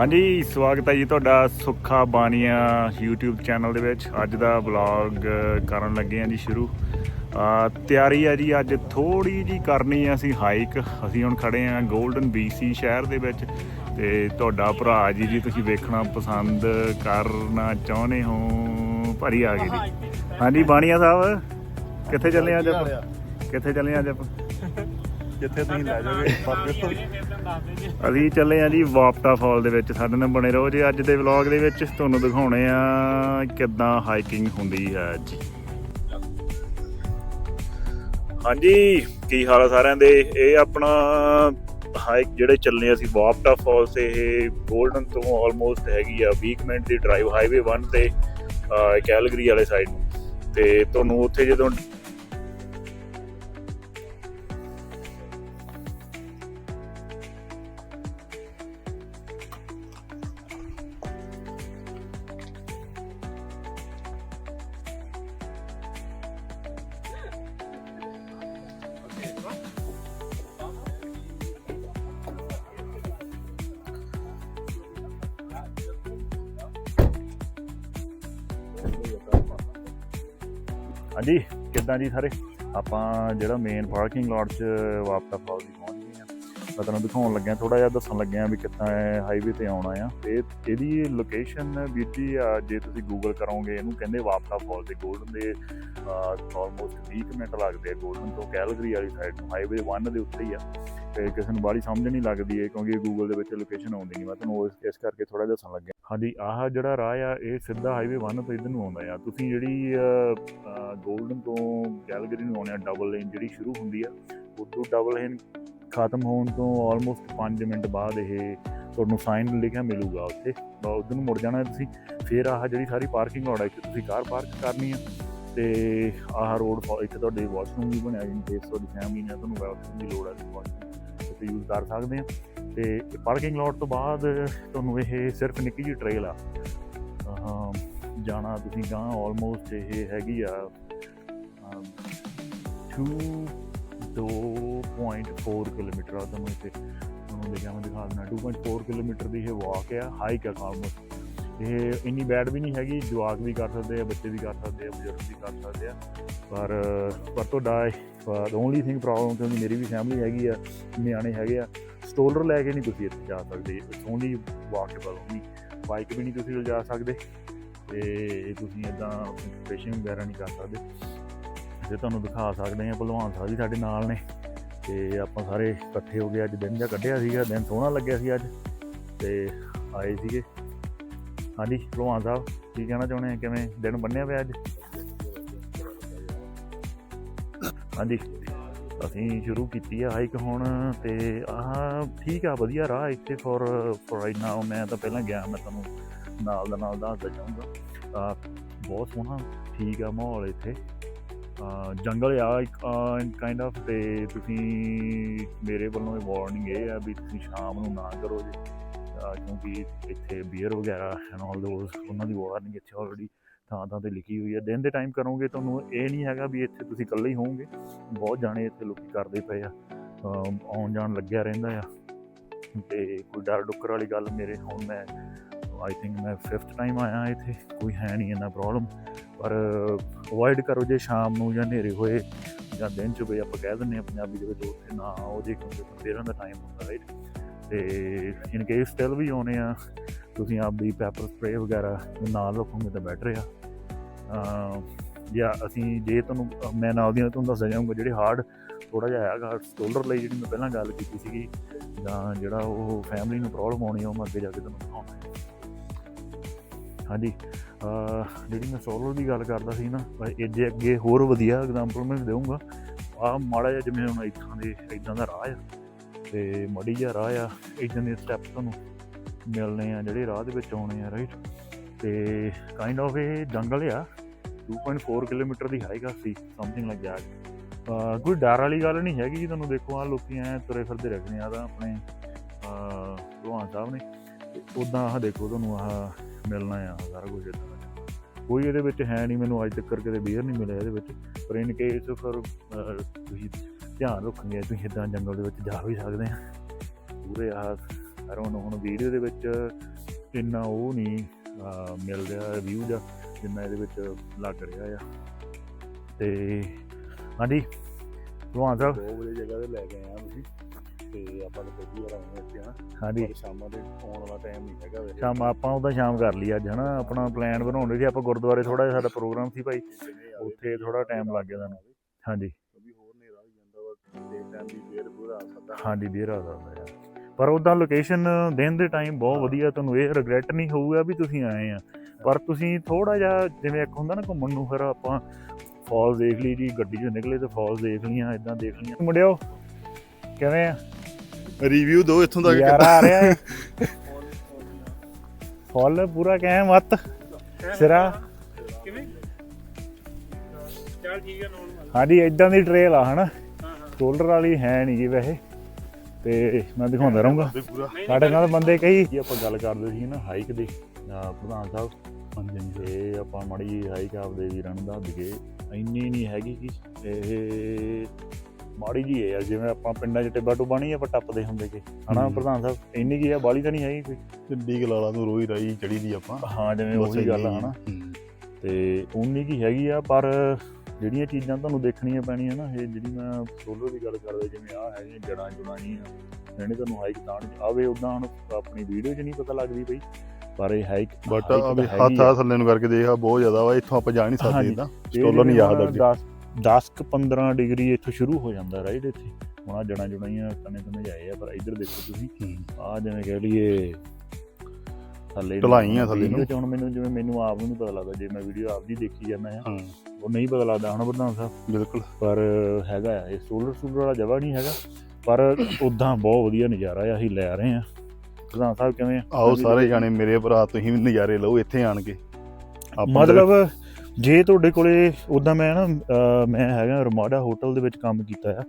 ਹਾਂਜੀ ਸਵਾਗਤ ਹੈ ਜੀ ਤੁਹਾਡਾ ਸੁੱਖਾ ਬਾਨੀਆਂ YouTube ਚੈਨਲ ਦੇ ਵਿੱਚ। ਅੱਜ ਦਾ ਵਲੌਗ ਕਰਨ ਲੱਗੇ ਹਾਂ ਜੀ ਸ਼ੁਰੂ। ਤਿਆਰੀ ਹੈ ਜੀ ਅੱਜ ਥੋੜੀ ਜੀ ਕਰਨੀ ਹੈ ਅਸੀਂ ਹਾਈਕ ਅਸੀਂ ਹੁਣ ਖੜੇ ਹਾਂ 골ਡਨ BC ਸ਼ਹਿਰ ਦੇ ਵਿੱਚ ਤੇ ਤੁਹਾਡਾ ਭਰਾ ਜੀ ਜੀ ਤੁਸੀਂ ਵੇਖਣਾ ਪਸੰਦ ਕਰਨਾ ਚਾਹੁੰਦੇ ਹੋ। ਭਰੀ ਆ ਗਈ ਜੀ। ਹਾਂਜੀ ਬਾਣੀਆ ਸਾਹਿਬ ਕਿੱਥੇ ਚੱਲੇ ਅੱਜ ਆਪਾਂ? ਕਿੱਥੇ ਚੱਲੇ ਅੱਜ ਆਪਾਂ? ਜਿੱਥੇ ਤੁਸੀਂ ਲੈ ਜਾਓਗੇ ਪਰ ਅਸੀਂ ਚੱਲੇ ਆ ਜੀ ਵਾਪਟਾ ਫਾਲ ਦੇ ਵਿੱਚ ਸਾਡੇ ਨਾਲ ਬਣੇ ਰਹੋ ਜੀ। ਅੱਜ ਦੇ ਵਲੌਗ ਦੇ ਵਿੱਚ ਤੁਹਾਨੂੰ ਦਿਖਾਉਣੇ ਆ ਕਿੱਦਾਂ ਹਾਈਕਿੰਗ ਹੁੰਦੀ ਹੈ ਜੀ। ਹਾਂਜੀ ਕੀ ਹਾਲ ਆ ਸਾਰਿਆਂ ਦੇ? ਇਹ ਆਪਣਾ ਹਾਈਕ ਜਿਹੜੇ ਚੱਲਨੇ ਅਸੀਂ ਵਾਪਟਾ ਫਾਲ ਤੇ ਇਹ 골ਡਨ ਤੋਂ ਆਲਮੋਸਟ ਹੈਗੀ ਆ 20 ਮਿੰਟ ਦੀ ਡਰਾਈਵ ਹਾਈਵੇ 1 ਤੇ ਕੈਲਗਰੀ ਵਾਲੇ ਸਾਈਡ ਨੂੰ। ਤੇ ਤੁਹਾਨੂੰ ਉੱਥੇ ਜਦੋਂ ਹਾਂਜੀ ਕਿੱਦਾਂ ਜੀ ਸਾਰੇ? ਆਪਾਂ ਜਿਹੜਾ ਮੇਨ ਪਾਰਕਿੰਗ ਲਾਟ 'ਚ ਵਾਪਟਾ ਫਾਲ ਦੀ ਪਹੁੰਚ ਗਏ ਆ ਮੈਂ ਤੁਹਾਨੂੰ ਦਿਖਾਉਣ ਲੱਗਿਆ ਥੋੜਾ ਜਿਹਾ ਦੱਸਣ ਲੱਗਿਆ ਵੀ ਕਿੱਦਾਂ ਹਾਈਵੇ ਤੇ ਆਉਣਾ ਆ। ਤੇ ਇਹਦੀ ਲੋਕੇਸ਼ਨ ਵੀਰ ਆ, ਜੇ ਤੁਸੀਂ ਗੂਗਲ ਕਰੋਗੇ ਇਹਨੂੰ ਕਹਿੰਦੇ ਵਾਪਟਾ ਫਾਲ ਦੇ ਗੋਲਡਨ ਦੇ ਆਲਮੋਸਟ 20 ਕੁ ਮਿੰਟ ਲੱਗਦੇ ਆ ਗੋਲਡਨ ਤੋਂ ਕੈਲਗਰੀ ਵਾਲੀ ਸਾਈਡ ਨੂੰ। ਹਾਈਵੇ 1 ਦੇ ਉੱਤੇ ਹੀ ਆ। ਤੇ ਕਿਸੇ ਨੂੰ ਬਾਹਲੀ ਸਮਝ ਨਹੀਂ ਲੱਗਦੀ ਹੈ ਕਿਉਂਕਿ ਗੂਗਲ ਦੇ ਵਿੱਚ ਲੋਕੇਸ਼ਨ ਆਉਂਦੀ ਨਹੀਂ। ਮੈਂ ਤੁਹਾਨੂੰ ਇਸ- ਇਸ ਕਰਕੇ ਥੋੜਾ ਦੱਸਣ ਲੱਗਿਆ। ਹਾਂਜੀ, ਆਹ ਜਿਹੜਾ ਰਾਹ ਆ, ਇਹ ਸਿੱਧਾ ਹਾਈਵੇ 1 ਤੋਂ ਇਧਰ ਨੂੰ ਆਉਂਦਾ ਆ। ਤੁਸੀਂ ਜਿਹੜੀ ਗੋਲਡਨ ਤੋਂ ਕੈਲਗਰੀ ਨੂੰ ਆਉਣਾ ਡਬਲ ਲੇਨ ਜਿਹੜੀ ਸ਼ੁਰੂ ਹੁੰਦੀ ਆ, ਉਦੋਂ ਡਬਲ ਲੇਨ ਖਤਮ ਹੋਣ ਤੋਂ ਆਲਮੋਸਟ 5 ਮਿੰਟ ਬਾਅਦ ਇਹ ਤੁਹਾਨੂੰ ਸਾਈਨ ਲਿਖਿਆ ਮਿਲੂਗਾ ਉੱਥੇ। ਤਾਂ ਉਧਰ ਨੂੰ ਮੁੜ ਜਾਣਾ ਤੁਸੀਂ। ਫਿਰ ਆਹ ਜਿਹੜੀ ਸਾਰੀ ਪਾਰਕਿੰਗ ਲੋੜ ਹੈ ਇੱਥੇ ਤੁਸੀਂ ਕਾਰ ਪਾਰਕ ਕਰਨੀ ਆ। ਤੇ ਆਹ ਰੋਡ ਇੱਥੇ ਤੁਹਾਡੇ ਵਾਸ਼ਰੂਮ ਵੀ ਬਣਿਆ ਜਿੰਨ ਤੁਹਾਡੀ ਫੈਮਿਲੀ ਨੇ ਤੁਹਾਨੂੰ ਵਾਸ਼ਰੂਮ ਦੀ ਲੋੜ ਹੈ ਤੁਸੀਂ ਯੂਜ਼ ਕਰ ਸਕਦੇ ਆ। ਤੇ ਪਾਰਕਿੰਗ ਲੋਟ ਤੋਂ ਬਾਅਦ ਤੁਹਾਨੂੰ ਇਹ ਸਿਰਫ ਨਿੱਕੀ ਜਿਹੀ ਟ੍ਰੇਲ ਆ। ਅਹ ਜਾਣਾ ਤੁਸੀਂ ਗਾਂ ਆਲਮੋਸਟ ਇਹ ਹੈਗੀ ਆ 2 2.4 ਕਿਲੋਮੀਟਰ ਆ ਤੁਹਾਨੂੰ ਇੱਥੇ। ਤੁਹਾਨੂੰ ਲਿਖਿਆ ਮੈਂ ਦਿਖਾ ਦਿੰਦਾ। 2.4 ਕਿਲੋਮੀਟਰ ਦੀ ਇਹ ਵਾਕ ਆ ਹਾਈਕ ਆ ਆਲਮੋਸਟ ਇਹ ਇੰਨੀ ਬੈਡ ਵੀ ਨਹੀਂ ਹੈਗੀ, ਜਵਾਕ ਵੀ ਕਰ ਸਕਦੇ ਆ, ਬੱਚੇ ਵੀ ਕਰ ਸਕਦੇ ਆ, ਬਜ਼ੁਰਗ ਵੀ ਕਰ ਸਕਦੇ ਆ। ਪਰ ਪਰ ਤੁਹਾਡਾ ਦ ਓਨਲੀ ਥਿੰਗ ਪ੍ਰੋਬਲਮ ਕਿਉਂਕਿ ਮੇਰੀ ਵੀ ਫੈਮਿਲੀ ਹੈਗੀ ਆ, ਨਿਆਣੇ ਹੈਗੇ ਆ। ਸਟੋਲਰ ਲੈ ਕੇ ਨਹੀਂ ਤੁਸੀਂ ਇੱਥੇ ਜਾ ਸਕਦੇ it's only walkable only bike ਵੀ ਨਹੀਂ ਤੁਸੀਂ ਲਿਜਾ ਸਕਦੇ ਤੇ ਤੁਸੀਂ ਇਦਾਂ ਫਿਸ਼ਿੰਗ ਵਗੈਰਾ ਨਹੀਂ ਕਰ ਸਕਦੇ। ਜੇ ਤੁਹਾਨੂੰ ਦਿਖਾ ਸਕਦੇ ਆ, ਭਲਵਾਨ ਸਾਹਿਬ ਜੀ ਸਾਡੇ ਨਾਲ ਨੇ ਤੇ ਆਪਾਂ ਸਾਰੇ ਇਕੱਠੇ ਹੋ ਗਏ ਅੱਜ ਦਿਨ ਜਿਹਾ ਕੱਢਿਆ ਸੀਗਾ, ਦਿਨ ਸੋਹਣਾ ਲੱਗਿਆ ਸੀ ਅੱਜ। ਤੇ ਆਏ ਸੀਗੇ। ਹਾਂਜੀ, ਭਲਵਾਨ ਸਾਹਿਬ, ਕੀ ਕਹਿਣਾ ਚਾਹੁੰਦੇ ਆ ਕਿਵੇਂ ਦਿਨ ਬੰਨਿਆ ਪਿਆ ਅੱਜ? ਹਾਂਜੀ, ਅਸੀਂ ਸ਼ੁਰੂ ਕੀਤੀ ਆ ਹਾਈਕ ਹੁਣ ਤੇ ਆਹ ਠੀਕ ਆ, ਵਧੀਆ ਰਾਹ ਇੱਥੇ ਫॉर ਫॉर ਰਾਈਟ ਨਾਓ ਮੈਂ ਤਾਂ ਪਹਿਲਾਂ ਗਿਆ, ਮੈਂ ਤੁਹਾਨੂੰ ਨਾਲ ਦਾ ਨਾਲ ਦੱਸਦਾ ਜਾਊਂਗਾ ਆ, ਬਹੁਤ ਸੋਹਣਾ, ਠੀਕ ਆ ਮਾਹੌਲ ਇੱਥੇ। ਜੰਗਲ ਆ ਕਾਈਂਡ ਆਫ ਤੇ ਤੁਸੀਂ ਮੇਰੇ ਵੱਲੋਂ ਇਹ ਵਾਰਨਿੰਗ ਇਹ ਆ ਵੀ ਤੁਸੀਂ ਸ਼ਾਮ ਨੂੰ ਨਾ ਕਰੋ ਜੀ। ਕਿਉਂਕਿ ਇੱਥੇ ਬੀਅਰ ਵਗੈਰਾ ਐਂਡ ਆਲ ਦੋਸ ਉਹਨਾਂ ਦੀ ਵਾਰਨਿੰਗ ਇੱਥੇ ਆਲਰੇਡੀ ਥਾਂ ਥਾਂ ਤੇ ਲਿਖੀ ਹੋਈ ਹੈ। ਦਿਨ ਦੇ ਟਾਈਮ ਕਰੋਗੇ ਤੁਹਾਨੂੰ ਇਹ ਨਹੀਂ ਹੈਗਾ ਵੀ ਇੱਥੇ ਤੁਸੀਂ ਇਕੱਲੇ ਹੀ ਹੋਵੋਗੇ। ਬਹੁਤ ਜਾਣੇ ਇੱਥੇ ਲੋਕੀ ਕਰਦੇ ਪਏ ਆ ਆਉਣ ਜਾਣ ਲੱਗਿਆ ਰਹਿੰਦਾ ਆ। ਤੇ ਕੋਈ ਡਰ ਡੁੱਕਰ ਵਾਲੀ ਗੱਲ ਮੇਰੇ, ਹੁਣ ਮੈਂ ਆਈ ਥਿੰਕ ਮੈਂ 5th ਟਾਈਮ ਆਇਆ ਇੱਥੇ, ਕੋਈ ਹੈ ਨਹੀਂ ਇੰਨਾ ਪ੍ਰੋਬਲਮ ਪਰ ਅਵੋਇਡ ਕਰੋ ਜੇ ਸ਼ਾਮ ਨੂੰ ਜਾਂ ਹਨੇਰੇ ਹੋਏ ਜਾਂ ਦਿਨ ਚ ਵੀ ਆਪਾਂ ਕਹਿ ਦਿੰਦੇ ਆ ਪੰਜਾਬੀ ਦੇ ਵਿੱਚ ਉੱਥੇ ਨਾ ਆਓ ਜੇ ਕਿਉਂਕਿ ਫੇਰਾਂ ਦਾ ਟਾਈਮ ਹੁੰਦਾ ਰਾਈਟ ਤੇ ਇਨ ਕੇਸ ਸਟਿਲ ਵੀ ਆਉਣੇ ਆ। ਤੁਸੀਂ ਆਪਦੀ ਪੈਪਰ ਸਪਰੇ ਵਗੈਰਾ ਨਾਲ ਰੱਖੋਗੇ ਤਾਂ ਬੈਟਰ ਆ। ਜਾਂ ਅਸੀਂ ਜੇ ਤੁਹਾਨੂੰ, ਮੈਂ ਨਾਲ ਦੀ ਨਾਲ ਤੁਹਾਨੂੰ ਦੱਸ ਜਾਊਂਗਾ ਜਿਹੜੇ ਹਾਰਡ ਥੋੜਾ ਜਿਹਾ ਹੈਗਾ ਸਟੋਲਰ ਲਈ ਜਿਹੜੀ ਮੈਂ ਪਹਿਲਾਂ ਗੱਲ ਕੀਤੀ ਸੀਗੀ, ਜਾਂ ਜਿਹੜਾ ਉਹ ਫੈਮਿਲੀ ਨੂੰ ਪ੍ਰੋਬਲਮ ਆਉਣੀ ਆ, ਉਹ ਮੈਂ ਅੱਗੇ ਜਾ ਕੇ ਤੁਹਾਨੂੰ ਦਿਖਾਉਣਾ ਹਾਂਜੀ ਜਿਹੜੀ ਮੈਂ ਸੋਲਰ ਦੀ ਗੱਲ ਕਰਦਾ ਸੀ ਨਾ ਇਹ ਜੇ ਅੱਗੇ ਹੋਰ ਵਧੀਆ ਐਗਜ਼ਾਮਪਲ ਮੈਂ ਦੇਵਾਂਗਾ ਆ ਮਾੜਾ ਜਿਹਾ ਜਿਵੇਂ ਹੁਣ ਇੱਥਾਂ ਦੇ, ਇਦਾਂ ਦਾ ਰਾਹ ਆ। ਤੇ ਮੜੀ ਜਿਹਾ ਰਾਹ ਆ ਇਦਾਂ ਦੇ ਸਟੈਪ ਤੁਹਾਨੂੰ ਮਿਲਣੇ ਆ ਜਿਹੜੇ ਰਾਹ ਦੇ ਵਿੱਚ ਆਉਣੇ ਆ ਰਾਈਟ ਤੇ ਕਾਈਂਡ ਆਫ ਇਹ ਜੰਗਲ ਆ 2.4 ਕਿਲੋਮੀਟਰ ਦੀ ਹਾਈਗਾ ਸੀ ਸਮਥਿੰਗ ਲਾਈਕ ਦੈਟ ਕੋਈ ਡਰ ਵਾਲੀ ਗੱਲ ਨਹੀਂ ਹੈਗੀ ਜੀ ਤੁਹਾਨੂੰ, ਦੇਖੋ ਆ ਲੋਕੀ ਐ ਤੁਰੇ ਫਿਰਦੇ ਰੱਖਣੇ ਆ ਤਾਂ ਆਪਣੇ ਭਗਵਾਨ ਸਾਹਿਬ ਨੇ ਤੇ ਉਦਾਂ ਆਹ ਦੇਖੋ ਤੁਹਾਨੂੰ ਆਹ ਮਿਲਣਾ ਆ, ਸਾਰਾ ਕੁਝ ਇਦਾਂ ਦਾ। ਕੋਈ ਇਹਦੇ ਵਿੱਚ ਹੈ ਨਹੀਂ, ਮੈਨੂੰ ਅੱਜ ਤੱਕ ਕਦੇ ਬੀਅਰ ਨਹੀਂ ਮਿਲਿਆ ਇਹਦੇ ਵਿੱਚ, ਪਰ ਇਨ ਕੇਸ ਫਿਰ ਤੁਸੀਂ ਧਿਆਨ ਰੱਖੋਗੇ ਤੁਸੀਂ ਇਦਾਂ ਜੰਗਲ ਦੇ ਵਿੱਚ ਜਾ ਵੀ ਸਕਦੇ ਆ। ਪੂਰੇ ਆਹ ਅਰੋਂ ਹੁਣ ਵੀਡੀਓ ਦੇ ਵਿੱਚ ਇੰਨਾ ਉਹ ਨਹੀਂ ਮਿਲ ਰਿਹਾ ਵਿਊ ਜਾਂ ਜਿੰਨਾ ਇਹਦੇ ਵਿੱਚ ਲੱਗ ਰਿਹਾ ਆ। ਤੇ ਹਾਂਜੀ ਭਲਵਾਨ ਸਾਹਿਬ। ਬਹੁਤ ਵਧੀਆ ਜਗ੍ਹਾ ਤੇ ਲੈ ਕੇ ਆਏ ਆ ਤੁਸੀਂ ਤੇ ਆਪਾਂ ਵਾਰ ਆਏ ਹਾਂ ਇੱਥੇ ਹਨਾ ਹਾਂਜੀ। ਸ਼ਾਮਾਂ ਦੇ ਆਉਣ ਵਾਲਾ ਟਾਈਮ ਨਹੀਂ ਹੈਗਾ ਵੈਸੇ। ਸ਼ਾਮ ਆਪਾਂ ਉਹਦਾ ਸ਼ਾਮ ਕਰ ਲਈ ਅੱਜ ਹਨਾ। ਆਪਣਾ ਪਲਾਨ ਬਣਾਉਂਦੇ ਸੀ ਆਪਾਂ ਗੁਰਦੁਆਰੇ ਥੋੜਾ ਜਿਹਾ ਸਾਡਾ ਪ੍ਰੋਗਰਾਮ ਸੀ ਭਾਈ ਉੱਥੇ ਥੋੜਾ ਟਾਈਮ ਲੱਗ ਗਿਆ ਸਾਨੂੰ। ਹਾਂਜੀ। ਪੂਰਾ ਆ ਸਕਦਾ ਹਾਂਜੀ ਦੇਰ ਆ ਸਕਦਾ ਯਾਰ। ਪਰ ਉਦਾਂ ਲੋਕੇਸ਼ਨ ਦਿਨ ਦੇ ਟਾਈਮ ਬਹੁਤ ਵਧੀਆ ਤੁਹਾਨੂੰ ਇਹ ਰਿਗਰੈਟ ਨਹੀਂ ਹੋਊਗਾ ਵੀ ਤੁਸੀਂ ਆਏ ਆ। ਪਰ ਤੁਸੀਂ ਥੋੜਾ ਜਿਹਾ ਜਿਵੇਂ ਇੱਕ ਹੁੰਦਾ ਨਾ ਘੁੰਮਣ ਨੂੰ ਫਿਰ ਆਪਾਂ ਫਾਲਸ ਦੇਖ ਲਈ ਜੀ ਗੱਡੀ 'ਚੋਂ ਨਿਕਲੇ ਤੇ ਫਾਲਸ ਦੇਖ ਲੀਆਂ ਇਦਾਂ ਦੇਖ ਲੀਆਂ ਮੁੰਡਿਓ ਕਿਵੇਂ ਆ? ਰਿਵਿਊ ਦਿਓ ਇੱਥੋਂ ਦਾ ਯਾਰ ਆ ਰਿਹਾ ਹੈ ਫੁੱਲ ਪੂਰਾ ਕਹਿ ਮਤ। ਸਿਰਾ। ਕਿਵੇਂ? ਚੱਲ ਠੀਕ ਹੈ ਨੋਨ ਵਾਲਾ ਹਾਂਜੀ ਇਦਾਂ ਦੀ ਟ੍ਰੇਲ ਆ ਹਨਾ? ਹਾਂ ਹਾਂ ਸ਼ੋਲਡਰ ਵਾਲੀ ਹੈ ਨਹੀਂ ਜੀ ਵੈਸੇ। ਤੇ ਮੈਂ ਦਿਖਾਉਂਦਾ ਰਹੂੰਗਾ। ਸਾਡੇ ਨਾਲ ਬੰਦੇ ਕਈ ਜੀ ਆਪਾਂ ਗੱਲ ਕਰਦੇ ਸੀ ਨਾ ਹਾਈਕ ਦੀ। ਪ੍ਰਧਾਨ ਸਾਹਿਬ। ਹਾਂਜੀ ਤੇ ਆਪਾਂ ਮਾੜੀ ਹਾਈਕ ਆਪਦੇ ਵੀਰਾਂ ਨੂੰ ਦੱਸ ਦਈਏ। ਇੰਨੀ ਨਹੀਂ ਹੈਗੀ ਕਿ ਇਹ ਮਾੜੀ ਜੀ ਹੈ ਜਿਵੇਂ ਆਪਾਂ ਪਿੰਡਾਂ 'ਚ ਟਿੱਬਾ ਟੁੱਬਾ ਨਹੀਂ ਆਪਾਂ ਟੱਪਦੇ ਹੁੰਦੇ ਕਿ। ਹਨਾ ਹੂੰ। ਪ੍ਰਧਾਨ ਸਾਹਿਬ? ਇੰਨੀ ਕੀ ਆ ਬਾਲੀ ਤਾਂ ਨਹੀਂ ਹੈਗੀ ਕੋਈ? ਢਿੱਡੀ ਗਲਾਲਾ ਨੂੰ ਰੋਈ ਰਾਈ ਚੜੀ ਦੀ ਆਪਾਂ। ਹਾਂ ਜਿਵੇਂ ਉਹੀ ਗੱਲ ਹਨਾ। ਹੂੰ। ਤੇ ਉਨੀ ਕੀ ਹੈਗੀ ਆ ਪਰ ਜਿਹੜੀਆਂ ਚੀਜ਼ਾਂ ਤੁਹਾਨੂੰ ਦੇਖਣੀਆਂ ਪੈਣੀਆਂ ਨਾ ਇਹ ਜਿਹੜੀ ਮੈਂ ਸੋਲੋ ਦੀ ਗੱਲ ਕਰਦਾ ਜਿਵੇਂ ਆ ਹੈਗੀਆਂ ਜੜਾਂ ਜੁੜਾਂ ਹੀ ਇਹਨੇ ਤੁਹਾਨੂੰ ਹਾਈਕ ਤਾਂ ਆਵੇ ਉਦਾਂ ਹੁਣ ਆਪਣੀ ਵੀਡੀਓ 'ਚ ਨਹੀਂ ਪਤਾ ਲੱਗਦੀ ਬਈ ਪਰ ਇਹ ਹਾਈਕ ਬਟ ਆ ਵੀ ਹੱਥ ਆ। ਥੱਲੇ ਨੂੰ ਕਰਕੇ ਦੇਖ ਆ ਬਹੁਤ ਜ਼ਿਆਦਾ ਵਾ ਇੱਥੋਂ ਆਪਾਂ ਜਾ ਨਹੀਂ ਸਕਦੇ। ਇਦਾਂ ਸਟੋਲਰ ਨਹੀਂ ਯਾਦ ਅੱਗੇ। 10 10 ਕੁ 15 ਡਿਗਰੀ ਇੱਥੋਂ ਸ਼ੁਰੂ ਹੋ ਜਾਂਦਾ ਰਾਈਟ ਇੱਥੇ। ਹੁਣ ਆ ਜੜਾਂ ਜੁੜਾਈਆਂ ਤਨੇ ਤਨੇ ਜਾਏ ਆ ਪਰ ਇੱਧਰ ਦੇਖੋ ਤੁਸੀਂ ਆ ਜਿਵੇਂ ਕਹਿ ਲਈਏ ਥੱਲੇ ਢਲਾਈਆਂ ਥੱਲੇ ਨੂੰ। ਹੁਣ ਮੈਨੂੰ ਜਿਵੇਂ ਮੈਨੂੰ ਆਪ ਨੂੰ ਨਹੀਂ ਪਤਾ ਲੱਗਦਾ ਜੇ ਮੈਂ ਵੀਡੀਓ ਆਪ ਦੀ ਦੇਖੀ ਜਾਂਦਾ ਆ ਹਾਂ। ਉਹ ਨਹੀਂ ਪਤਾ ਲੱਗਦਾ ਹੁਣ ਪ੍ਰਧਾਨ ਸਾਹਿਬ। ਬਿਲਕੁਲ। ਪਰ ਹੈਗਾ ਆ ਇਹ ਸੋਲਰ ਸੂਲਰ ਵਾਲਾ ਜਗ੍ਹਾ ਨਹੀਂ ਹੈਗਾ ਪਰ ਉਦਾਂ ਬਹੁਤ ਵਧੀਆ ਨਜ਼ਾਰਾ ਆ ਅਸੀਂ ਲੈ ਰਹੇ ਆ ਪ੍ਰਧਾਨ ਸਾਹਿਬ ਕਿਵੇਂ ਆ? ਆਓ ਸਾਰੇ ਜਾਣੇ ਮੇਰੇ ਭਰਾ ਤੁਸੀਂ ਵੀ ਨਜ਼ਾਰੇ ਲਓ ਇੱਥੇ ਆਣ ਕੇ। ਮਤਲਬ ਜੇ ਤੁਹਾਡੇ ਕੋਲੇ ਉਦਾਂ ਮੈਂ ਨਾ ਮੈਂ ਹੈਗਾ ਰਮਾਡਾ ਹੋਟਲ ਦੇ ਵਿੱਚ ਕੰਮ ਕੀਤਾ ਆ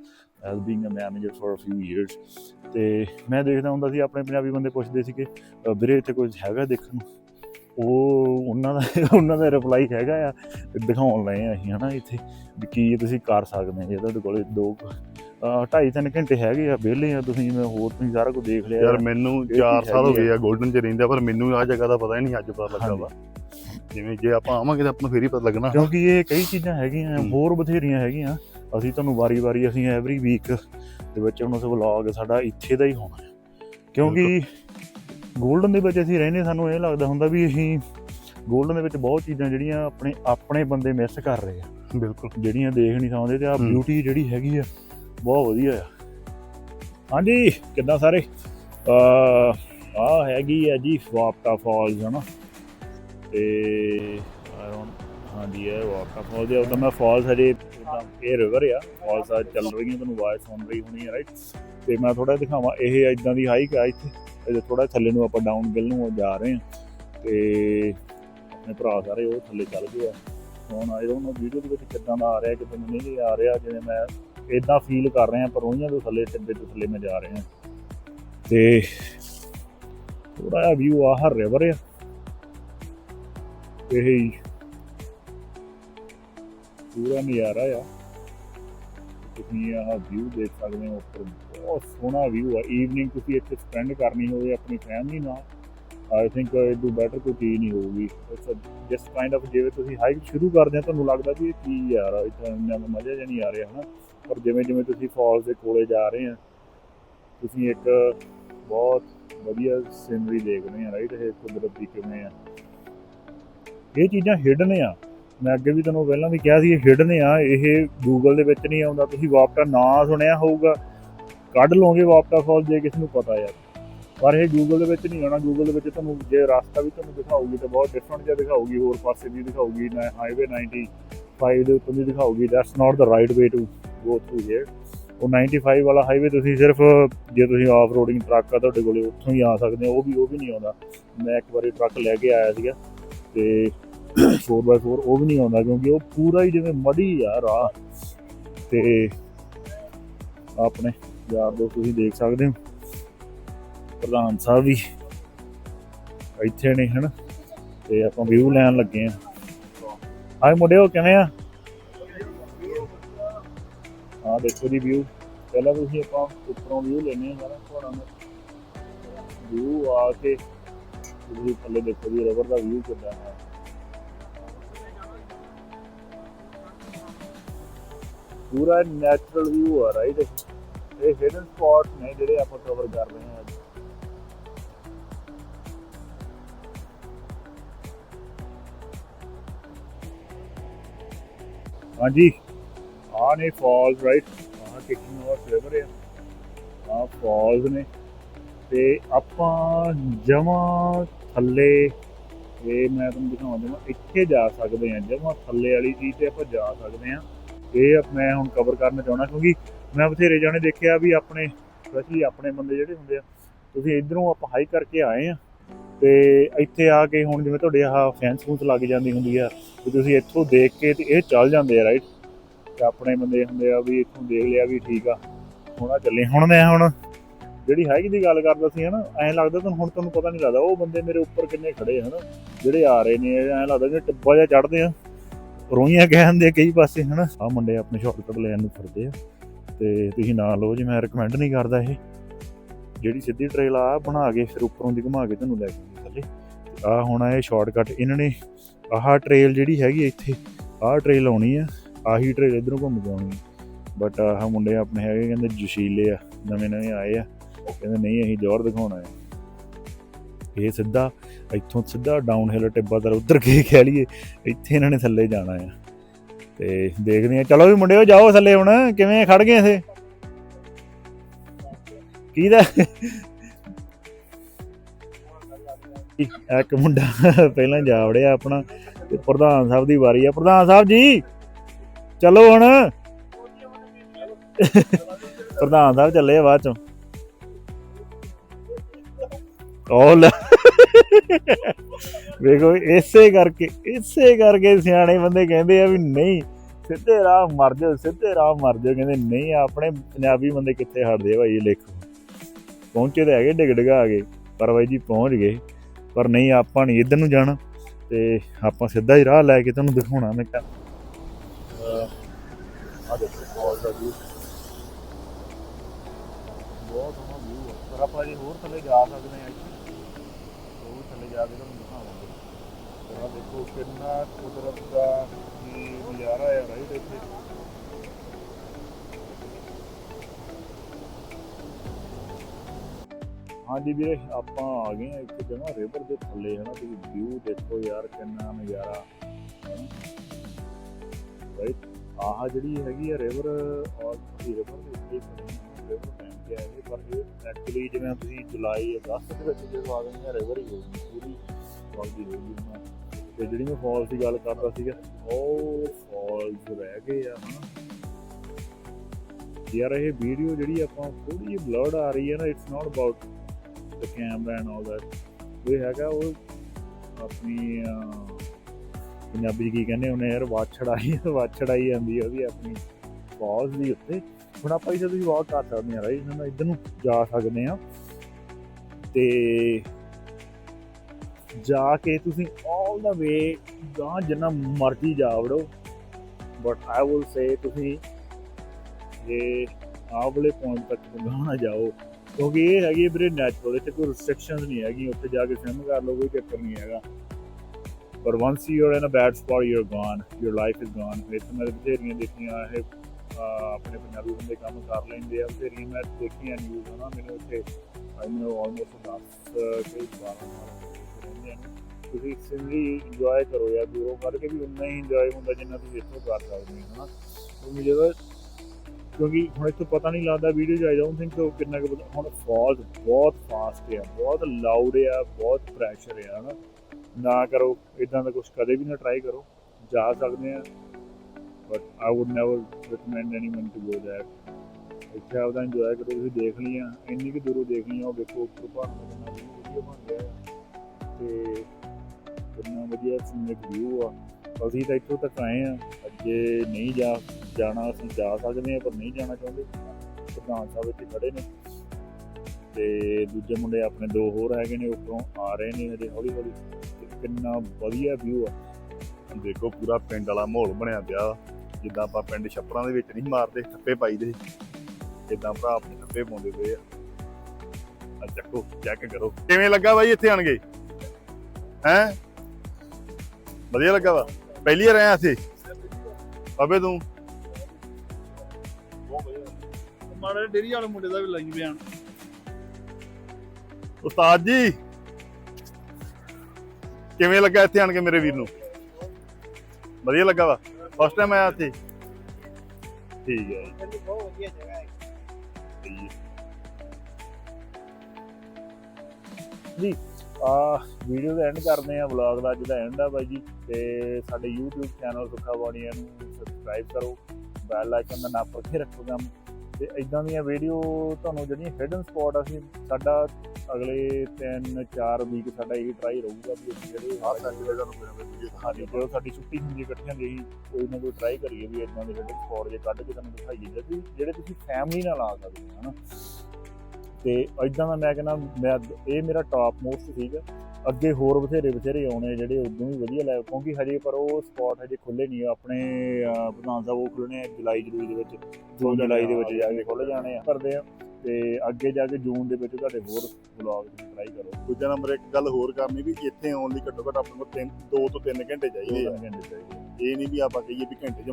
as being a manager for a few years ਤੇ ਮੈਂ ਦੇਖਦਾ ਹੁੰਦਾ ਸੀ ਆਪਣੇ ਪੰਜਾਬੀ ਬੰਦੇ ਪੁੱਛਦੇ ਸੀ ਕਿ ਵੀਰੇ ਇੱਥੇ ਕੁਝ ਹੈਗਾ ਦੇਖਣ ਨੂੰ? ਉਹ ਉਹਨਾਂ ਦਾ ਉਹਨਾਂ ਦਾ ਰਿਪਲਾਈ ਹੈਗਾ ਆ ਦਿਖਾਉਣ ਲਏ ਆ ਅਸੀਂ ਹਨਾ ਇੱਥੇ ਵੀ ਕੀ ਤੁਸੀਂ ਕਰ ਸਕਦੇ ਜੇ ਤੁਹਾਡੇ ਕੋਲੇ ਦੋ ਕੁ, ਅਹ ਢਾਈ ਤਿੰਨ ਘੰਟੇ ਹੈਗੇ ਆ ਵਿਹਲੇ ਆ ਤੁਸੀਂ ਮੈਂ ਹੋਰ ਤੁਸੀਂ ਸਾਰਾ ਕੁਝ ਦੇਖ ਲਿਆ। ਯਾਰ ਮੈਨੂੰ ਇਹ 4 ਚੀਜ਼ ਸਾਲ ਹੋ ਗਏ ਆ 골ਡਨ ਚ ਰਹਿੰਦਾ ਪਰ ਮੈਨੂੰ ਆ ਜਗ੍ਹਾ ਦਾ ਪਤਾ ਹੀ ਨਹੀਂ ਅੱਜ ਪਤਾ ਲੱਗਾ। ਵਾ। ਜਿਵੇਂ ਜੇ ਆਪਾਂ ਆਵਾਂਗੇ ਤਾਂ ਆਪਾਂ ਨੂੰ ਫੇਰ ਹੀ ਪਤਾ ਲੱਗਣਾ। ਕਿਉਂਕਿ ਇਹ ਕਈ ਚੀਜ਼ਾਂ ਹੈਗੀਆਂ। ਹੋਰ ਬਥੇਰੀਆਂ ਹੈਗੀਆਂ। ਅਸੀਂ ਤੁਹਾਨੂੰ ਵਾਰੀ-ਵਾਰੀ ਅਸੀਂ ਐਵਰੀ ਵੀਕ ਦੇ ਵਿੱਚ ਹੁਣ ਉਸ ਵਲੌਗ ਸਾਡਾ ਇੱਥੇ ਦਾ ਹੀ ਹੋਣਾ ਹੈ ਕਿਉਂਕਿ 골ਡਨ ਦੇ ਵਿੱਚ ਅਸੀਂ ਰਹਿੰਦੇ ਸਾਨੂੰ ਇਹ ਲੱਗਦਾ ਹੁੰਦਾ ਵੀ ਅਸੀਂ 골ਡਨ ਦੇ ਵਿੱਚ ਬਹੁਤ ਚੀਜ਼ਾਂ ਜਿਹੜੀਆਂ ਆਪਣੇ ਆਪਣੇ ਬੰਦੇ ਮਿਸ ਕਰ ਰਹੇ ਆ। ਬਿਲਕੁਲ। ਜਿਹੜੀਆਂ ਦੇਖ ਨਹੀਂ ਸਕਦੇ ਤੇ ਆ। ਬਿਊਟੀ ਜਿਹੜੀ ਹੈਗੀ ਆ ਬਹੁਤ ਵਧੀਆ ਆ। ਹਾਂਜੀ ਕਿੱਦਾਂ ਸਾਰੇ? ਆ ਆ ਹੈਗੀ ਆ ਜੀ ਵਾਪਟਾ ਫਾਲਸ ਹਨਾ? ਤੇ I don't- ਹਾਂਜੀ ਇਹ ਵਾਪਟਾ ਫਾਲਸ ਦੇ ਉਹਦਾ ਮੈਂ ਫਾਲਸ ਹਜੇ ਉਦਾਂ ਇਹ ਰਿਵਰ ਆ। ਫਾਲਸ ਆ, ਚੱਲ ਰਹੀਆਂ ਤੁਹਾਨੂੰ ਆਵਾਜ਼ ਸੁਣ ਰਹੀ ਹੋਣੀ ਹੈ ਰਾਈਟ ਤੇ ਮੈਂ ਥੋੜਾ ਦਿਖਾਵਾਂ, ਇਹ ਇਦਾਂ ਦੀ ਹਾਈਕ ਆ ਇੱਥੇ। ਇਹਦੇ ਥੋੜਾ ਥੱਲੇ ਨੂੰ ਆਪਾਂ ਡਾਊਨ ਗਿਲ ਨੂੰ ਜਾ ਰਹੇ ਹਾਂ। ਤੇ ਆਪਣੇ ਭਰਾ ਸਾਰੇ ਉਹ ਥੱਲੇ ਚੱਲ ਗਏ ਆ। ਹੁਣ ਆਈ ਡੋਨਟ ਨੋ ਵੀਡੀਓ ਦੇ ਵਿੱਚ ਕਿੱਦਾਂ ਦਾ ਆ ਰਿਹਾ ਕਿਤੇ ਨਹੀਂ ਆ ਰਿਹਾ, ਜਿਵੇਂ ਮੈਂ ਇਦਾਂ ਫੀਲ ਕਰ ਰਿਹਾ ਪਰ ਰੋਈਆਂ ਦੇ ਥੱਲੇ ਟਿੱਬੇ ਤੋਂ ਥੱਲੇ ਮੈਂ ਜਾ ਰਿਹਾ ਤੇ ਥੋੜਾ ਜਿਹਾ ਵਿਊ ਆ ਹਰ ਰਿਵਰ ਆ। ਇਹ ਪੂਰਾ ਨਜ਼ਾਰਾ ਆ। ਤੁਸੀਂ ਆਹ ਵਿਊ ਦੇਖ ਸਕਦੇ ਹੋ, ਉੱਪਰ ਬਹੁਤ ਸੋਹਣਾ ਵਿਊ ਆ। ਈਵਨਿੰਗ ਤੁਸੀਂ ਇੱਥੇ ਸਪੈਂਡ ਕਰਨੀ ਹੋਵੇ ਆਪਣੀ ਫੈਮਿਲੀ ਨਾਲ ਆਈ ਥਿੰਕ ਇਹ ਇਦੋਂ ਬੈਟਰ ਕੋਈ ਚੀਜ਼ ਨਹੀਂ ਹੋਊਗੀ। ਇਟਸ ਜਸਟ ਕਾਈਂਡ ਆਫ ਜਿਵੇਂ ਤੁਸੀਂ ਹਾਈਕ ਸ਼ੁਰੂ ਕਰਦੇ ਆ ਤੁਹਾਨੂੰ ਲੱਗਦਾ ਵੀ ਇਹ ਕੀ ਯਾਰ ਇੱਥੇ ਇੰਨਾ ਮਜ਼ਾ ਜਿਹਾ ਨਹੀਂ ਆ ਰਿਹਾ, ਹਨਾ? ਪਰ ਜਿਵੇਂ ਜਿਵੇਂ ਤੁਸੀਂ ਫਾਲਸ ਦੇ ਕੋਲੇ ਜਾ ਰਹੇ ਆ, ਤੁਸੀਂ ਇੱਕ ਬਹੁਤ ਵਧੀਆ ਸੀਨਰੀ ਦੇਖ ਰਹੇ ਆ ਰਾਈਟ ਇਹ ਕੁਦਰਤੀ ਕਿਵੇਂ ਆ। ਇਹ ਚੀਜ਼ਾਂ ਹਿਡਨ ਆ। ਮੈਂ ਅੱਗੇ ਵੀ ਤੁਹਾਨੂੰ ਪਹਿਲਾਂ ਵੀ ਕਿਹਾ ਸੀ, ਇਹ ਹਿਡਨ ਆ, ਇਹ ਗੂਗਲ ਦੇ ਵਿੱਚ ਨਹੀਂ ਆਉਂਦਾ, ਤੁਸੀਂ ਵਾਪਟਾ ਨਾਂ ਸੁਣਿਆ ਹੋਊਗਾ। ਕੱਢ ਲਓਗੇ ਵਾਪਟਾ ਫਾਲ ਜੇ ਕਿਸੇ ਨੂੰ ਪਤਾ ਯਾਰ। ਪਰ ਇਹ ਗੂਗਲ ਦੇ ਵਿੱਚ ਨਹੀਂ ਆਉਣਾ ਗੂਗਲ ਦੇ ਵਿੱਚ ਤੁਹਾਨੂੰ ਜੇ ਰਸਤਾ ਵੀ ਤੁਹਾਨੂੰ ਦਿਖਾਊਗੀ ਤਾਂ ਬਹੁਤ ਡਿਫਰੈਂਟ ਜਿਹਾ ਦਿਖਾਊਗੀ, ਹੋਰ ਪਾਸੇ ਦੀ ਦਿਖਾਊਗੀ, ਨਾ ਹਾਈਵੇ 95 ਦੇ ਉੱਤੋਂ ਦੀ ਦਿਖਾਊਗੀ that's not the right way to go through here ਉਹ 95 ਵਾਲਾ ਹਾਈਵੇ ਤੁਸੀਂ ਸਿਰਫ, ਜੇ ਤੁਸੀਂ ਆਫ ਰੋਡਿੰਗ ਟਰੱਕ ਆ ਤੁਹਾਡੇ ਕੋਲੇ, ਉੱਥੋਂ ਹੀ ਆ ਸਕਦੇ ਹੋ, ਉਹ ਵੀ ਉਹ ਵੀ ਨਹੀਂ ਆਉਂਦਾ। ਮੈਂ ਇੱਕ ਵਾਰੀ ਟਰੱਕ ਲੈ ਕੇ ਆਇਆ ਸੀਗਾ, ਤੇ 4x4 ਉਹ ਵੀ ਨਹੀਂ ਆਉਂਦਾ ਕਿਉਂਕਿ ਉਹ ਪੂਰਾ ਹੀ ਜਿਵੇਂ ਮੜੀ ਆ ਰਾਹ। ਤੇ ਆਪਣੇ ਯਾਰ ਦੋਸਤ ਤੁਸੀਂ ਦੇਖ ਸਕਦੇ ਹੋ। ਪ੍ਰਧਾਨ ਸਾਹਿਬ ਵੀ ਇੱਥੇ ਨੇ, ਹਨ? ਤੇ ਆਪਾਂ ਵਿਊ ਲੈਣ ਲੱਗੇ ਆ ਹਾਏ ਮੁੰਡਿਓ ਕਿਵੇਂ ਆ? ਆ ਦੇਖੋ ਜੀ ਵਿਊ ਪਹਿਲਾਂ ਤੁਸੀਂ ਆਪਾਂ ਉੱਪਰੋਂ ਵਿਊ ਲੈਣੇ ਆ ਸਾਰਾ ਪਹਾੜਾਂ ਦਾ ਵਿਊ ਆ ਕੇ ਤੁਸੀਂ ਥੱਲੇ ਦੇਖੋ ਜੀ ਰਿਵਰ ਦਾ ਵਿਊ ਕਿੱਦਾਂ ਹੈ ਪੂਰਾ ਨੈਚੁਰਲ ਵਿਊ ਆ ਰਾਈਟ ਇਹ ਹਿਡਨ ਸਪੌਟ ਨੇ ਜਿਹੜੇ ਆਪਾਂ ਕਵਰ ਕਰ ਰਹੇ ਹਾਂ ਅੱਜ। ਹਾਂਜੀ। ਆਹ ਨੇ ਫਾਲਸ ਰਾਈਟ ਆਹ ਕਿਕਿੰਗ ਆਫ ਰਿਵਰ ਹੈ ਆਹ ਫਾਲਸ ਨੇ। ਤੇ ਆਪਾਂ ਜਮਾਂ ਥੱਲੇ, ਇਹ ਮੈਂ ਤੁਹਾਨੂੰ ਦਿਖਾਉਣ ਦੇਵਾਂ ਇੱਥੇ ਜਾ ਸਕਦੇ ਹਾਂ। ਜਮਾਂ ਥੱਲੇ ਵਾਲੀ ਚੀਜ਼ ਤੇ ਆਪਾਂ ਜਾ ਸਕਦੇ ਹਾਂ। ਇਹ ਮੈਂ ਹੁਣ ਕਵਰ ਕਰਨਾ ਚਾਹਣਾ ਕਿਉਂਕਿ ਮੈਂ ਬਥੇਰੇ ਜਾਣੇ ਦੇਖਿਆ ਵੀ ਆਪਣੇ, ਸਪੈਸ਼ਲੀ ਆਪਣੇ ਬੰਦੇ ਜਿਹੜੇ ਹੁੰਦੇ ਆ, ਤੁਸੀਂ ਇਧਰੋਂ ਆਪਾਂ ਹਾਈ ਕਰਕੇ ਆਏ ਆ ਤੇ ਇੱਥੇ ਆ ਕੇ ਹੁਣ ਜਿਵੇਂ ਤੁਹਾਡੇ ਆਹ ਫੈਂਸ ਫੂਸ ਲੱਗ ਜਾਂਦੀ ਹੁੰਦੀ ਆ ਤੇ ਤੁਸੀਂ ਇੱਥੋਂ ਦੇਖ ਕੇ ਤੇ ਇਹ ਚੱਲ ਜਾਂਦੇ ਆ ਰਾਈਟ ਤੇ ਆਪਣੇ ਬੰਦੇ ਹੁੰਦੇ ਆ ਵੀ ਇੱਥੋਂ ਦੇਖ ਲਿਆ ਵੀ ਠੀਕ ਆ, ਹੁਣ ਆ ਚੱਲੇ, ਹੁਣ ਮੈਂ ਹੁਣ ਜਿਹੜੀ ਹਾਈਕ ਦੀ ਗੱਲ ਕਰਦਾ ਸੀ, ਹਨਾ, ਐਂ ਲੱਗਦਾ ਤੁਹਾਨੂੰ, ਹੁਣ ਤੁਹਾਨੂੰ ਪਤਾ ਨਹੀਂ ਲੱਗਦਾ, ਉਹ ਬੰਦੇ ਮੇਰੇ ਉੱਪਰ ਕਿੰਨੇ ਖੜੇ ਆ, ਹਨਾ, ਜਿਹੜੇ ਆ ਰਹੇ ਨੇ, ਐਂ ਲੱਗਦਾ ਜਿਵੇਂ ਟੱਬਾ ਜਿਹਾ ਚੜਦੇ ਆ। ਰੋਈਆਂ ਕਹਿੰਦੇ ਆ ਕਈ ਪਾਸੇ, ਹਨਾ? ਆ ਮੁੰਡੇ ਆਪਣੇ ਸ਼ਾਰਟਕਟ ਲੈਣ ਨੂੰ ਫਿਰਦੇ ਆ। ਤੇ ਤੁਸੀਂ ਨਾ ਲਓ ਜੀ, ਮੈਂ ਰეკਮੈਂਡ ਨਹੀਂ ਕਰਦਾ ਇਹ। ਜਿਹੜੀ ਸਿੱਧੀ ਟ੍ਰੇਲ ਆ ਬਣਾ ਕੇ ਫਿਰ ਉੱਪਰੋਂ ਦੀ ਘੁਮਾ ਕੇ ਤੁਹਾਨੂੰ ਲੈ ਕੇ ਥੱਲੇ ਆ ਹੁਣ ਇਹ ਸ਼ਾਰਟਕਟ ਇਹਨਾਂ ਨੇ ਆਹ ਟ੍ਰੇਲ ਜਿਹੜੀ ਹੈਗੀ ਇੱਥੇ, ਆਹ ਟ੍ਰੇਲ ਆਉਣੀ ਆ, ਆਹੀ ਟ੍ਰੇਲ ਇਧਰੋਂ ਘੁੰਮ ਕੇ ਆਉਣੀ ਬਟ ਆਹ ਮੁੰਡੇ ਆਪਣੇ ਹੈਗੇ, ਕਹਿੰਦੇ ਜਸ਼ੀਲੇ ਆ ਨਵੇਂ ਨਵੇਂ ਆਏ ਆ। ਕਹਿੰਦੇ, ਨਹੀਂ, ਅਸੀਂ ਜ਼ੋਰ ਦਿਖਾਉਣਾ ਹੈ ਇਹ ਸਿੱਧਾ, ਇੱਥੋਂ ਸਿੱਧਾ ਡਾਊਨ ਹਿਲ ਟਿੱਬਾ ਦਰ ਉਧਰ ਕੇ ਕਹਿ ਲਈਏ, ਇੱਥੇ ਇਹਨਾਂ ਨੇ ਥੱਲੇ ਜਾਣਾ ਆ। ਤੇ ਦੇਖਦੇ ਆ। ਚਲੋ ਵੀ ਮੁੰਡਿਓ, ਜਾਓ ਥੱਲੇ ਹੁਣ, ਕਿਵੇਂ ਖੜ ਗਏ ਇਥੇ? ਕਿਹਦਾ ਇੱਕ ਮੁੰਡਾ ਪਹਿਲਾਂ ਜਾ ਵੜਿਆ ਆਪਣਾ, ਤੇ ਪ੍ਰਧਾਨ ਸਾਹਿਬ ਦੀ ਵਾਰੀ ਆ। ਪ੍ਰਧਾਨ ਸਾਹਿਬ ਜੀ, ਚਲੋ ਹੁਣ। ਪ੍ਰਧਾਨ ਸਾਹਿਬ ਚੱਲੇ ਆ ਬਾਅਦ ਚੋਂ। ਉਹ ਲੈ ਵੇਖੋ, ਇਸੇ ਕਰਕੇ ਇਸੇ ਕਰਕੇ ਸਿਆਣੇ ਬੰਦੇ ਕਹਿੰਦੇ ਆ ਵੀ ਨਹੀਂ, ਸਿੱਧੇ ਰਾਹ ਮਰ ਜਾਓ, ਸਿੱਧੇ ਰਾਹ ਮਰ ਜਾਓ। ਕਹਿੰਦੇ, ਨਹੀਂ, ਆਪਣੇ ਪੰਜਾਬੀ ਬੰਦੇ ਕਿੱਥੇ ਹਟਦੇ ਭਾਈ, ਇਹ ਲੇਖੋ ਪਹੁੰਚੇ ਤਾਂ ਹੈਗੇ ਡਿਗ ਡਿਗਾ ਗਏ ਪਰ ਬਾਈ ਜੀ ਪਹੁੰਚ ਗਏ। ਪਰ ਨਹੀਂ, ਆਪਾਂ ਨਹੀਂ ਇੱਧਰ ਨੂੰ ਜਾਣਾ, ਤੇ ਆਪਾਂ ਸਿੱਧਾ ਹੀ ਰਾਹ ਲੈ ਕੇ ਤੁਹਾਨੂੰ ਦਿਖਾਉਣਾ ਮੈਂ ਕਿਹਾ। ਆ ਦੇਖੋ ਬਹੁਤ ਦਾ view। ਬਹੁਤ ਸੋਹਣਾ ਵਿਊ ਹੈ ਪਰ ਆਪਾਂ ਜੇ ਹੋਰ ਥੱਲੇ ਜਾ ਸਕਦੇ ਹਾਂ ਜਾ ਕੇ ਤੁਹਾਨੂੰ ਦਿਖਾਵਾਂਗੇ। ਪਰ ਦੇਖੋ ਕਿੰਨਾ ਕੁਦਰਤ ਦਾ ਕੀ ਨਜ਼ਾਰਾ ਹੈ ਰਾਈਟ ਇੱਥੇ। ਹਾਂਜੀ ਵੀਰੇ, ਆਪਾਂ ਆ ਗਏ ਆ ਇੱਕ ਜਗ੍ਹਾ ਰਿਵਰ ਦੇ ਥੱਲੇ ਹੈ ਨਾ, ਤੁਸੀਂ ਵਿਊ ਦੇਖੋ ਯਾਰ ਕਿੰਨਾ ਨਜ਼ਾਰਾ। ਰਾਈਟ ਆਹ ਜਿਹੜੀ ਹੈਗੀ ਆ ਰਿਵਰ ਔਰ ਰਿਵਰ ਦੇ ਉੱਤੇ ਰਿਵਰ ਟਾਈਮ ਤੇ ਆਏ ਪਰ ਇਹ ਐਕਚੁਅਲੀ ਜਿਵੇਂ ਤੁਸੀਂ ਜੁਲਾਈ, ਅਗਸਤ ਦੇ ਵਿੱਚ ਜਦੋਂ ਆ ਗਏ ਰਿਵਰ ਹੀ ਹੋਊਗੀ ਪੂਰੀ ਵਗਦੀ ਹੋਊਗੀ ਤੇ ਜਿਹੜੀ ਮੈਂ ਫਾਲਸ ਦੀ ਗੱਲ ਕਰਦਾ ਸੀਗਾ ਉਹ ਫਾਲਸ ਰਹਿ ਗਏ ਆ, ਹਨਾ। ਯਾਰ ਇਹ ਵੀਡੀਓ ਜਿਹੜੀ ਆਪਾਂ ਥੋੜੀ ਜਿਹੀ ਬਲਰਡ ਆ ਰਹੀ ਹੈ ਨਾ it's not about the camera and all that ਇਹ ਹੈਗਾ ਉਹ ਆਪਣੀ ਪੰਜਾਬੀ 'ਚ ਕੀ ਕਹਿੰਦੇ ਉਹਨੇ ਯਾਰ, ਵਾਛੜਾਈ ਵਾਛੜਾਈ ਆਂਦੀ ਆ ਉਹਦੀ ਆਪਣੀ। ਫਾਲਸ ਦੀ ਉੱਤੇ ਹੁਣ ਆਪਾਂ ਇੱਥੇ ਤੁਸੀਂ ਵਾਕ ਕਰ ਸਕਦੇ ਆ ਰਾਈਟ ਨਾ ਇੱਧਰ ਨੂੰ ਜਾ ਸਕਦੇ ਆ ਤੇ ਜਾ ਕੇ ਤੁਸੀਂ ਆਲ ਦਾ ਵੇ ਗਾਂ ਜਿੰਨਾ ਮਰਜ਼ੀ ਜਾ ਵੜੋ। ਬਟ ਆਈ ਵਿਲ ਸੇ ਤੁਸੀਂ ਜੇ ਆਹ ਪੁਆਇੰਟ ਤੱਕ ਗਾਂ ਨਾ ਜਾਓ, ਕਿਉਂਕਿ ਇਹ ਹੈਗੀ ਵੀਰੇ ਨੈਚੁਰਲ ਇੱਥੇ ਕੋਈ ਰਿਸਟ੍ਰਿਕਸ਼ਨਸ ਨਹੀਂ ਹੈਗੀ, ਉੱਥੇ ਜਾ ਕੇ ਸਵਿਮ ਕਰ ਲਓ, ਕੋਈ ਚੱਕਰ ਨਹੀਂ ਹੈਗਾ। ਪਰ once you are in a bad spot you are gone your life is gone ਇੱਥੇ ਮੈਂ ਬਥੇਰੀਆਂ ਦੇਖੀਆਂ, ਇਹ ਆਪਣੇ ਪੰਜਾਬੀ ਬੰਦੇ ਕੰਮ ਕਰ ਲੈਂਦੇ ਆ ਬਥੇਰੀਆਂ ਮੈਂ ਦੇਖੀਆਂ ਨਿਊਜ਼ ਹਨਾ, ਮੈਨੂੰ ਉੱਥੇ ਆਈ ਆਲਮੋਸਟ 10 ਕਈ 12 ਰਹਿੰਦੇ ਨੇ। ਤੁਸੀਂ ਸਿੰਗਲੀ ਇੰਜੋਏ ਕਰੋ ਯਾਰ, ਦੂਰੋਂ ਕਰਕੇ ਵੀ ਉਨਾ ਹੀ ਇੰਜੋਏ ਹੁੰਦਾ ਜਿੰਨਾ ਤੁਸੀਂ ਇੱਥੋਂ ਕਰ ਸਕਦੇ ਹੋ, ਹਨਾ। ਕਿਉਂਕਿ ਜਦੋਂ, ਕਿਉਂਕਿ ਹੁਣ ਇੱਥੋਂ ਪਤਾ ਨਹੀਂ ਲੱਗਦਾ ਵੀਡੀਓ ਚ ਆਈ ਡੋਨਟ ਥਿੰਕ ਸੋ ਕਿੰਨਾ ਕੁ ਹੁਣ ਫਾਲਸ ਬਹੁਤ ਫਾਸਟ ਆ, ਬਹੁਤ ਲਾਊਡ ਆ, ਬਹੁਤ ਪ੍ਰੈਸ਼ਰ ਆ, ਹਨਾ। ਨਾ ਕਰੋ ਇਦਾਂ ਦਾ ਕੁਝ ਕਦੇ ਵੀ ਨਾ ਟਰਾਈ ਕਰੋ, ਜਾ ਸਕਦੇ ਆ। But I would never recommend anyone to go there ਇੱਥੇ ਆਪਦਾ ਇੰਜੋਏ ਕਰੋ, ਤੁਸੀਂ ਦੇਖ ਲਈਆਂ, ਇੰਨੀ ਕਿ ਦੂਰੋਂ ਦੇਖ ਲਈਆਂ, ਉਹ ਵੇਖੋ ਉੱਪਰ ਪਹਾੜਾਂ ਦੇ ਨਾਲ ਵੀਡੀਓ ਬਣ ਗਿਆ ਤੇ ਕਿੰਨਾ ਵਧੀਆ ਸੀਨਿਕ ਵਿਊ ਆ। ਅਸੀਂ ਤਾਂ ਇੱਥੋਂ ਤੱਕ ਆਏ ਆ ਅੱਗੇ ਨਹੀਂ ਜਾ, ਜਾਣਾ, ਅਸੀਂ ਜਾ ਸਕਦੇ ਆ ਪਰ ਨਹੀਂ ਜਾਣਾ ਚਾਹੁੰਦੇ। ਪ੍ਰਧਾਨ ਸਾਹਿਬ ਇੱਥੇ ਖੜੇ ਨੇ। ਤੇ ਦੂਜੇ ਮੁੰਡੇ ਆਪਣੇ ਦੋ ਹੋਰ ਹੈਗੇ ਨੇ, ਉੱਪਰੋਂ ਆ ਰਹੇ ਨੇ ਹਜੇ ਹੌਲੀ ਹੌਲੀ। ਕਿੰਨਾ ਵਧੀਆ ਵਿਊ ਆ। ਦੇਖੋ, ਪੂਰਾ ਪਿੰਡ ਵਾਲਾ ਮਾਹੌਲ ਬਣਿਆ ਪਿਆ। ਜਿੱਦਾਂ ਆਪਾਂ ਪਿੰਡ ਛੱਪੜਾਂ ਦੇ ਵਿੱਚ ਨਹੀਂ ਮਾਰਦੇ ਥੱਪੇ ਪਾਈਦੇ। ਇਦਾਂ ਭਰਾ ਆਪਣੇ ਥੱਪੇ ਪਾਉਂਦੇ ਪਏ ਆ। ਆ ਚੱਕੋ ਚੈੱਕ ਕਰੋ। ਕਿਵੇਂ ਲੱਗਾ ਬਾਈ ਇੱਥੇ ਆਣ ਕੇ? ਹੈ? ਵਧੀਆ ਲੱਗਾ ਵਾ। ਪਹਿਲੀ ਵਾਰ ਆਇਆ ਇੱਥੇ? ਅਬੇ ਤੂੰ? ਮਾੜਾ ਡੇਰੀ ਵਾਲੇ ਮੁੰਡੇ ਦਾ ਵੀ ਲਾਈ ਬਿਆਨ ਉਸਤਾਦ ਜੀ ਕਿਵੇਂ ਲੱਗਾ ਇੱਥੇ ਆਣ ਕੇ ਮੇਰੇ ਵੀਰ ਨੂੰ? ਵਧੀਆ ਲੱਗਾ ਵਾ। ਫਸਟ ਟਾਈਮ ਆਇਆ ਇੱਥੇ ਠੀਕ ਹੈ ਜੀ। ਬਹੁਤ ਵਧੀਆ ਜਗ੍ਹਾ ਹੈ। ਸਹੀ ਹੈ। ਆ ਵੀਡੀਓ ਦਾ ਐਂਡ ਕਰਦੇ ਆ ਵਲੌਗ ਦਾ ਅੱਜ ਦਾ ਐਂਡ ਆ ਬਾਈ ਜੀ। ਤੇ ਸਾਡੇ YouTube ਚੈਨਲ ਸੁੱਖਾ ਬਾਣੀਆਂ ਨੂੰ ਸਬਸਕ੍ਰਾਈਬ ਕਰੋ ਬੈਲ ਆਈਕਨ ਦਾ ਨਾਪ ਕੇ ਰੱਖੋ ਕੰਮ। ਤੇ ਇਦਾਂ ਦੀਆਂ ਵੀਡੀਓ ਤੁਹਾਨੂੰ ਜਿਹੜੀਆਂ ਹਿਡਨ ਸਪੌਟ ਅਸੀਂ ਸਾਡਾ ਅਗਲੇ 3-4 ਵੀਕ ਸਾਡਾ ਇਹ ਟਰਾਈ ਰਹੂਗਾ ਵੀ ਅਸੀਂ ਜਿਹੜੇ ਜਗ੍ਹਾ ਨੂੰ ਮੇਰੇ ਵੀਡੀਓ ਹਾਂਜੀ ਜਦੋਂ ਸਾਡੀ ਛੁੱਟੀ ਹੁੰਦੀ ਹੈ ਇਕੱਠਿਆਂ ਦੀ ਕੋਈ ਨਾ ਕੋਈ ਟਰਾਈ ਕਰੀਏ ਵੀ ਇਦਾਂ ਦੇ ਹਿਡਨ ਸਪੌਟ ਜੇ ਕੱਢ ਕੇ ਤੁਹਾਨੂੰ ਦਿਖਾਈਏ ਜਿਹੜੇ ਜਿਹੜੇ ਤੁਸੀਂ ਫੈਮਿਲੀ ਨਾਲ ਆ ਸਕਦੇ ਹੋ ਹਨਾ। ਤੇ ਇਦਾਂ ਦਾ ਮੈਂ ਕਹਿੰਦਾ ਮੈਂ ਇਹ ਮੇਰਾ ਟਾਪ ਮੋਸਟ ਸੀਗਾ। ਅੱਗੇ ਹੋਰ ਬਥੇਰੇ ਬਥੇਰੇ ਆਉਣੇ ਜਿਹੜੇ ਉਦੋਂ ਵੀ ਵਧੀਆ ਲੱਗ ਕਿਉਂਕਿ ਹਜੇ ਪਰ ਉਹ ਸਪੌਟ ਹਜੇ ਖੁੱਲੇ ਨਹੀਂ ਆਪਣੇ ਪ੍ਰਧਾਨ ਸਾਹਿਬ ਉਹ ਖੁੱਲਣੇ ਜੁਲਾਈ ਜੁਲਾਈ ਦੇ ਵਿੱਚ। ਜੂਨ ਜੁਲਾਈ ਦੇ ਵਿੱਚ ਜਾ ਕੇ ਖੁੱਲ ਜਾਣੇ ਆ। ਕਰਦੇ ਆ। ਤੇ ਅੱਗੇ ਜਾ ਕੇ ਜੂਨ ਦੇ ਵਿੱਚ ਤੁਹਾਡੇ ਹੋਰ ਵਲੌਗ ਟਰਾਈ ਕਰੋ। ਦੂਜਾ ਨੰਬਰ ਇੱਕ ਗੱਲ ਹੋਰ ਕਰਨੀ ਵੀ ਇੱਥੇ ਆਉਣ ਲਈ ਘੱਟੋ ਘੱਟ ਆਪਣੇ ਕੋਲ 3 2 ਤੋਂ 3 ਘੰਟੇ ਚਾਹੀਦੇ ਆ। ਦੋ ਘੰਟੇ ਚਾਹੀਦੇ ਆ। ਇਹ ਨਹੀਂ ਵੀ ਆਪਾਂ ਕਹੀਏ ਵੀ ਘੰਟੇ 'ਚ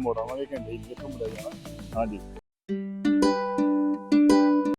ਘੰਟੇ 'ਚ ਮੁੜਿਆ ਜਾਣਾ। ਹਾਂਜੀ।